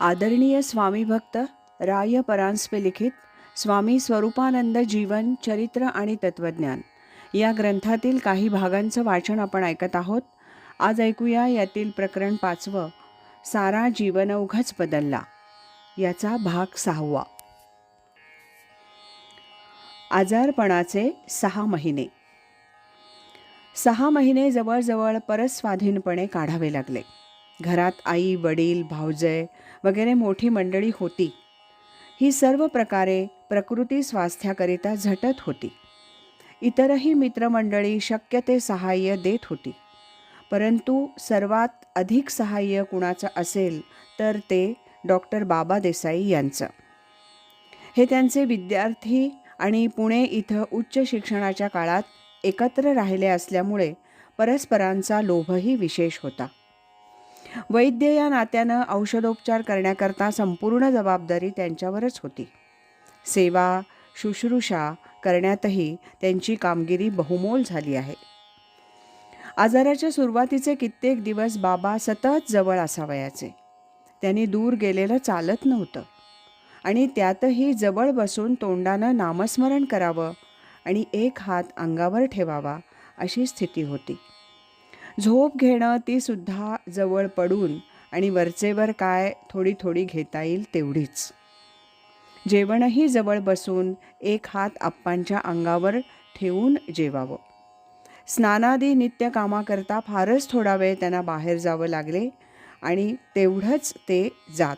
आदरणीय स्वामी भक्त राय परांजपे लिखित स्वामी स्वरूपानंद जीवन चरित्र आणि तत्वज्ञान या ग्रंथातील काही भागांचं वाचन आपण ऐकत आहोत. आज ऐकूया यातील प्रकरण पाचवं सारा जीवन उघच बदलला. याचा भाग सहावा. आजारपणाचे सहा महिने. सहा महिने जवळजवळ परस्वाधीनपणे काढावे लागले. घरात आई वडील भावजय वगैरे मोठी मंडळी होती. ही सर्व प्रकारे प्रकृती स्वास्थ्याकरिता झटत होती. इतरही मित्रमंडळी शक्य ते सहाय्य देत होती. परंतु सर्वात अधिक सहाय्य कुणाचं असेल तर ते डॉक्टर बाबा देसाई यांचं. हे त्यांचे विद्यार्थी आणि पुणे इथं उच्च शिक्षणाच्या काळात एकत्र राहिले असल्यामुळे परस्परांचा लोभही विशेष होता. वैद्य या नात्यानं औषधोपचार करण्याकरता संपूर्ण जबाबदारी त्यांच्यावरच होती. सेवा शुश्रूषा करण्यातही त्यांची कामगिरी बहुमोल झाली आहे. आजाराच्या सुरुवातीचे कित्येक दिवस बाबा सतत जवळ असावयाचे. त्यांनी दूर गेलेलं चालत नव्हतं. आणि त्यातही जवळ बसून तोंडानं नामस्मरण करावं आणि एक हात अंगावर ठेवावा अशी स्थिती होती. झोप घेणं ती सुद्धा जवळ पडून आणि वरचेवर काय थोडी थोडी घेता येईल तेवढीच. जेवणही जवळ बसून एक हात आप्पांच्या अंगावर ठेवून जेवावं. स्नानादी नित्य कामाकरता फारच थोडा वेळ त्यांना बाहेर जावं लागले आणि तेवढंच ते जात.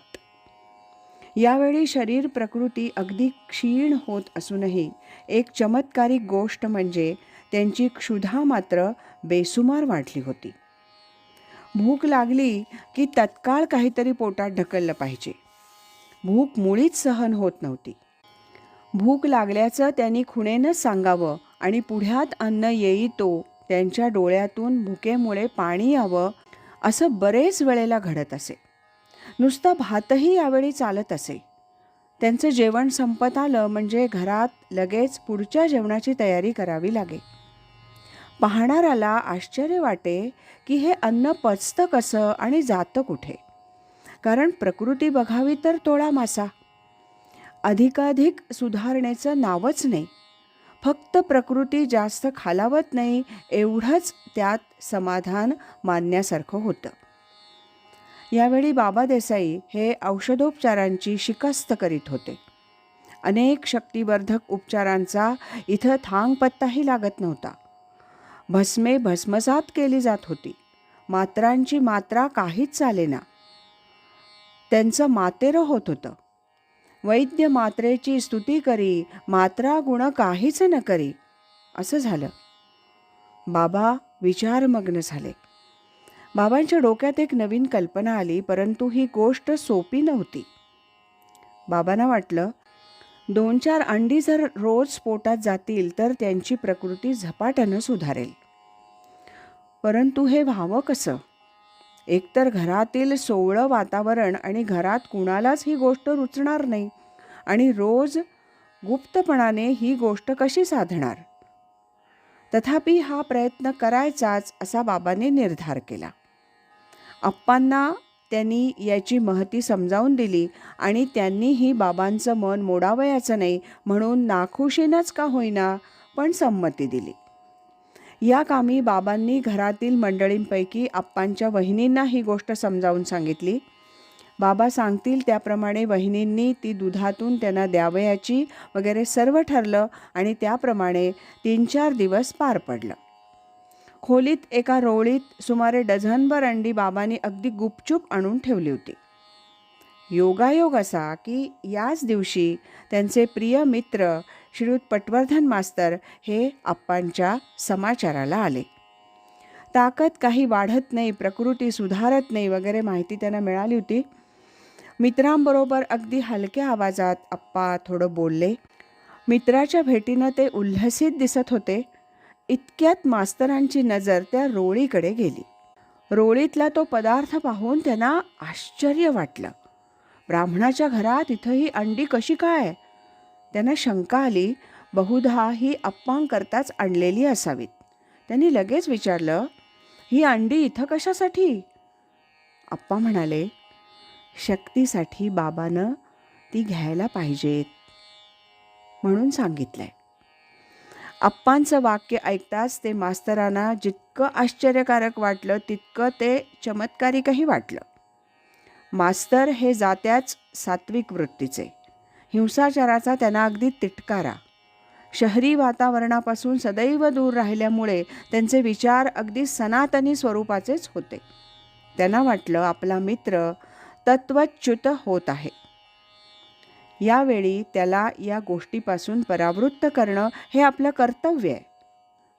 यावेळी शरीर प्रकृती अगदी क्षीण होत असूनही एक चमत्कारिक गोष्ट म्हणजे त्यांची क्षुधा मात्र बेसुमार वाढली होती. भूक लागली की तत्काळ काहीतरी पोटात ढकललं पाहिजे. भूक मुळीच सहन होत नव्हती. भूक लागल्याचं त्यांनी खुणेनंच सांगावं आणि पुढ्यात अन्न येई तो त्यांच्या डोळ्यातून भुकेमुळे पाणी यावं असं बरेच वेळेला घडत असे. नुसतं भातही यावेळी चालत असे. त्यांचं जेवण संपत आलं म्हणजे घरात लगेच पुढच्या जेवणाची तयारी करावी लागे. पाहणाराला आश्चर्य वाटे की हे अन्न पचतं कसं आणि जातं कुठे? कारण प्रकृती बघावी तर तोळा मासा. अधिकाधिक सुधारणेचं नावच नाही. फक्त प्रकृती जास्त खालावत नाही एवढंच त्यात समाधान मानण्यासारखं होतं. यावेळी बाबा देसाई हे औषधोपचारांची शिकस्त करीत होते. अनेक शक्तिवर्धक उपचारांचा इथं थांग पत्ताही लागत नव्हता. भस्मे भस्मसात केली जात होती. मात्रांची मात्रा काहीच चालेना. त्यांचं मातेरं होत होतं. वैद्य मात्रेची स्तुती करी मात्रा गुण काहीच न करी असं झालं. बाबा विचारमग्न झाले. बाबांच्या डोक्यात एक नवीन कल्पना आली परंतु ही गोष्ट सोपी नव्हती. बाबांना वाटलं दोन चार अंडी जर रोज पोटात जातील तर त्यांची प्रकृती झपाट्यानं सुधारेल. परंतु हे व्हावं कसं? एकतर घरातील सोवळं वातावरण आणि घरात कुणालाच ही गोष्ट रुचणार नाही आणि रोज गुप्तपणाने ही गोष्ट कशी साधणार? तथापि हा प्रयत्न करायचाच असा बाबांनी निर्धार केला. आप्पांना त्यांनी याची महती समजावून दिली आणि त्यांनीही बाबांचं मन मोडावयाचं नाही म्हणून नाखुशीनंच का होईना पण संमती दिली. या कामी बाबांनी घरातील मंडळींपैकी आप्पांच्या वहिनींना ही गोष्ट समजावून सांगितली. बाबा सांगतील त्याप्रमाणे वहिनींनी ती दुधातून त्यांना द्यावयाची वगैरे सर्व ठरलं आणि त्याप्रमाणे तीन चार दिवस पार पडलं. खोलीत एका रोळीत सुमारे डझनभर अंडी बाबांनी अगदी गुपचूप आणून ठेवली होती. योगायोग असा की याच दिवशी त्यांचे प्रिय मित्र श्रीयुत पटवर्धन मास्तर हे आप्पांच्या समाचाराला आले. ताकद काही वाढत नाही प्रकृती सुधारत नाही वगैरे माहिती त्यांना मिळाली होती. मित्रांबरोबर अगदी हलक्या आवाजात आप्पा थोडं बोलले. मित्राच्या भेटीनं ते उल्हसित दिसत होते. इतक्यात मास्तरांची नजर त्या रोळीकडे गेली. रोळीतला तो पदार्थ पाहून त्यांना आश्चर्य वाटलं. ब्राह्मणाच्या घरात इथं ही अंडी कशी काय? त्यांना शंका आली बहुधा ही अप्पांकरताच आणलेली असावीत. त्यांनी लगेच विचारलं ही अंडी इथं कशासाठी? अप्पा म्हणाले शक्तीसाठी बाबानं ती घ्यायला पाहिजेत. म्हणून सांगितलंय. अप्पांचं वाक्य ऐकताच ते मास्तरांना जितकं आश्चर्यकारक वाटलं तितकं ते चमत्कारिकही वाटलं. मास्तर हे जात्याच सात्विक वृत्तीचे. हिंसाचाराचा त्यांना अगदी तिटकारा. शहरी वातावरणापासून सदैव दूर राहिल्यामुळे त्यांचे विचार अगदी सनातनी स्वरूपाचेच होते. त्यांना वाटलं आपला मित्र तत्वच्युत होत आहे. यावेळी त्याला या गोष्टीपासून परावृत्त करणं हे आपलं कर्तव्य आहे.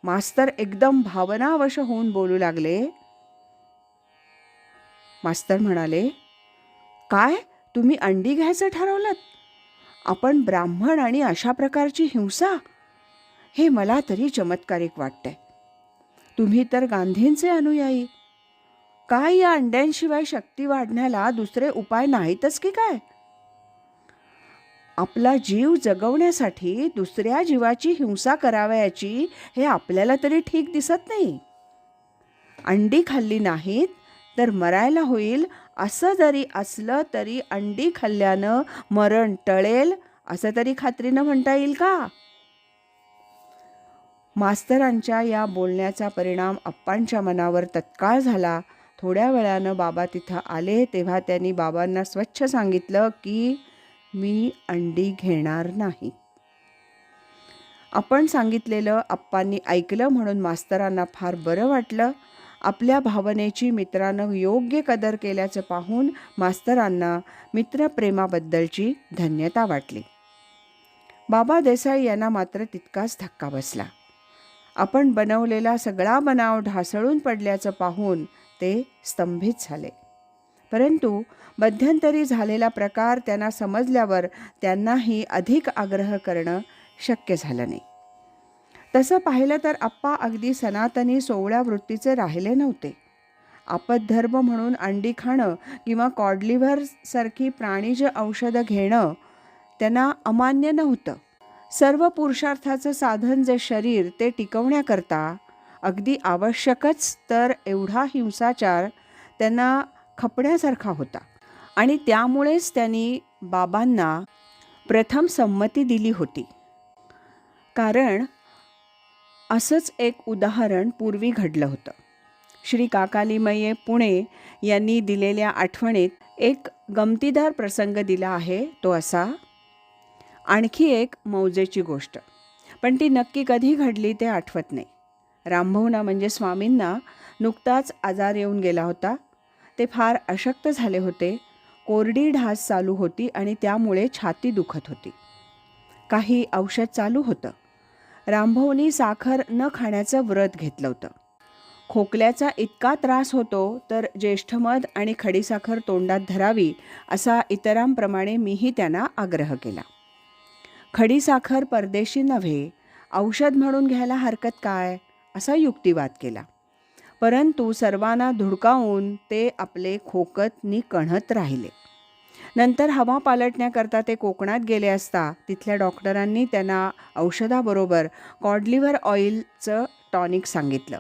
मास्तर एकदम भावनावश होऊन बोलू लागले. मास्तर म्हणाले काय? तुम्ही अंडी घ्यायचं ठरवलं आपण ब्राह्मण आणि अशा प्रकारची हिंसा? हे मला तरी चमत्कारिक वाटतंय. तुम्ही तर गांधींचे अनुयायी. काय या अंड्यांशिवाय शक्ती वाढण्याला दुसरे उपाय नाहीतच की काय? आपला जीव जगवण्यासाठी दुसऱ्या जीवाची हिंसा करावयाची हे आपल्याला तरी ठीक दिसत नाही. अंडी खाल्ली नाहीत तर मरायला होईल. असं जरी असलं तरी अंडी खाल्ल्यानं मरण टळेल असं तरी खात्रीनं म्हणता येईल का? मास्तरांच्या या बोलण्याचा परिणाम अप्पांच्या मनावर तत्काळ झाला. थोड्या वेळानं बाबा तिथं आले तेव्हा त्यांनी बाबांना स्वच्छ सांगितलं की मी अंडी घेणार नाही. आपण सांगितलेलं अप्पांनी ऐकलं म्हणून मास्तरांना फार बरं वाटलं. आपल्या भावनेची मित्रानं योग्य कदर केल्याचं पाहून मास्तरांना मित्रप्रेमाबद्दलची धन्यता वाटली. बाबा देसाई यांना मात्र तितकाच धक्का बसला. आपण बनवलेला सगळा बनाव ढासळून पडल्याचं पाहून ते स्तंभित झाले. परंतु मध्यंतरी झालेला प्रकार त्यांना समजल्यावर त्यांनाही अधिक आग्रह करणं शक्य झालं नाही. तसं पाहिलं तर आप्पा अगदी सनातनी सोवळ्या वृत्तीचे राहिले नव्हते. आपद्धर्म म्हणून अंडी खाणं किंवा कॉडलिव्हरसारखी प्राणीज औषधं घेणं त्यांना अमान्य नव्हतं. सर्व पुरुषार्थाचं साधन जे शरीर ते टिकवण्याकरता अगदी आवश्यकच तर एवढा हिंसाचार त्यांना खपण्यासारखा होता. आणि त्यामुळेच त्यांनी बाबांना प्रथम संमती दिली होती. कारण असंच एक उदाहरण पूर्वी घडलं होतं. श्री काकालीमये पुणे यांनी दिलेल्या आठवणीत एक गमतीदार प्रसंग दिला आहे तो असा आणखी एक मौजेची गोष्ट. पण ती नक्की कधी घडली ते आठवत नाही. रामभवना म्हणजे स्वामींना नुकताच आजार येऊन गेला होता. ते फार अशक्त झाले होते. कोरडी ढास चालू होती आणि त्यामुळे छाती दुखत होती. काही औषध चालू होतं. रामभाऊनी साखर न खाण्याचं व्रत घेतलं होतं. खोकल्याचा इतका त्रास होतो तर ज्येष्ठमध आणि खडीसाखर तोंडात धरावी असा इतरांप्रमाणे मीही त्यांना आग्रह केला. खडीसाखर परदेशी नव्हे औषध म्हणून घ्यायला हरकत काय? असा युक्तिवाद केला. परंतु सर्वांना धुडकावून ते आपले खोकत निकणत राहिले. नंतर हवा पालटण्याकरता ते कोकणात गेले असता तिथल्या डॉक्टरांनी त्यांना औषधाबरोबर कॉडलिव्हर ऑइलचं टॉनिक सांगितलं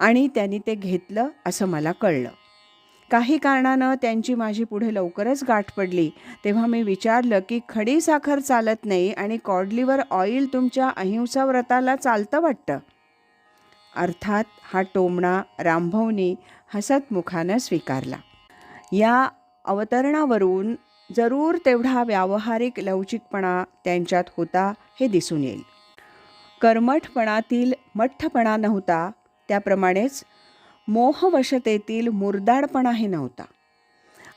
आणि त्यांनी ते घेतलं असं मला कळलं. काही कारणानं त्यांची माझी पुढे लवकरच गाठ पडली तेव्हा मी विचारलं की खडी साखर चालत नाही आणि कॉडलिव्हर ऑइल तुमच्या अहिंसा व्रताला चालतं वाटतं? अर्थात हा टोमणा रामभाऊने हसतमुखानं स्वीकारला. या अवतरणावरून जरूर तेवढा व्यावहारिक लवचिकपणा त्यांच्यात होता हे दिसून येईल. कर्मठपणातील मठ्ठपणा नव्हता त्याप्रमाणेच मोहवशतेतील मुरदाडपणाही नव्हता.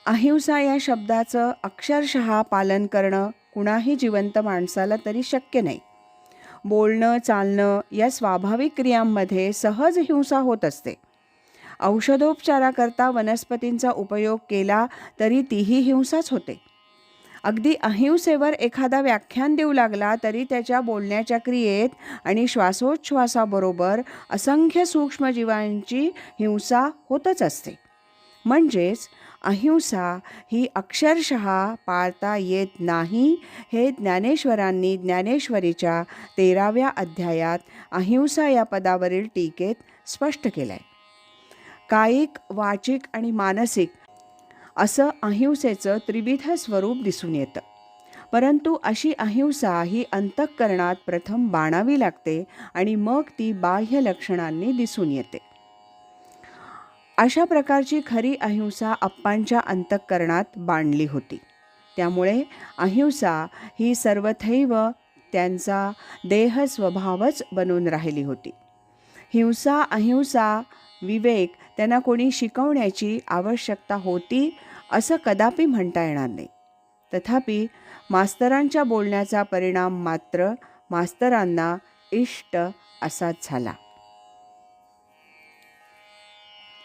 अहिंसा या शब्दाचं अक्षरशः पालन करणं कुणाही जिवंत माणसाला तरी शक्य नाही. बोलणं चालणं या स्वाभाविक क्रियांमध्ये सहज हिंसा होत असते. औषधोपचाराकरता वनस्पतींचा उपयोग केला तरी तीही हिंसाच होते. अगदी अहिंसेवर एखादा व्याख्यान देऊ लागला तरी त्याच्या बोलण्याच्या क्रियेत आणि श्वासोच्छ्वासाबरोबर असंख्य सूक्ष्मजीवांची हिंसा होतच असते. म्हणजेच अहिंसा ही अक्षरशः पाळता येत नाही. हे ज्ञानेश्वरांनी ज्ञानेश्वरीच्या तेराव्या अध्यायात अहिंसा या पदावरील टीकेत स्पष्ट केलं आहे कायिक वाचिक आणि मानसिक असं अहिंसेचं त्रिविध स्वरूप दिसून येतं. परंतु अशी अहिंसा ही अंतःकरणात प्रथम बाणावी लागते आणि मग ती बाह्य लक्षणांनी दिसून येते. अशा प्रकारची खरी अहिंसा अप्पांच्या अंतःकरणात बांधली होती. त्यामुळे अहिंसा ही सर्वथैव त्यांचा देह स्वभावच बनून राहिली होती. हिंसा अहिंसा विवेक त्यांना कोणी शिकवण्याची आवश्यकता होती असं कदापि म्हणता येणार नाही. तथापि मास्तरांच्या बोलण्याचा परिणाम मात्र मास्तरांना इष्ट असाच झाला.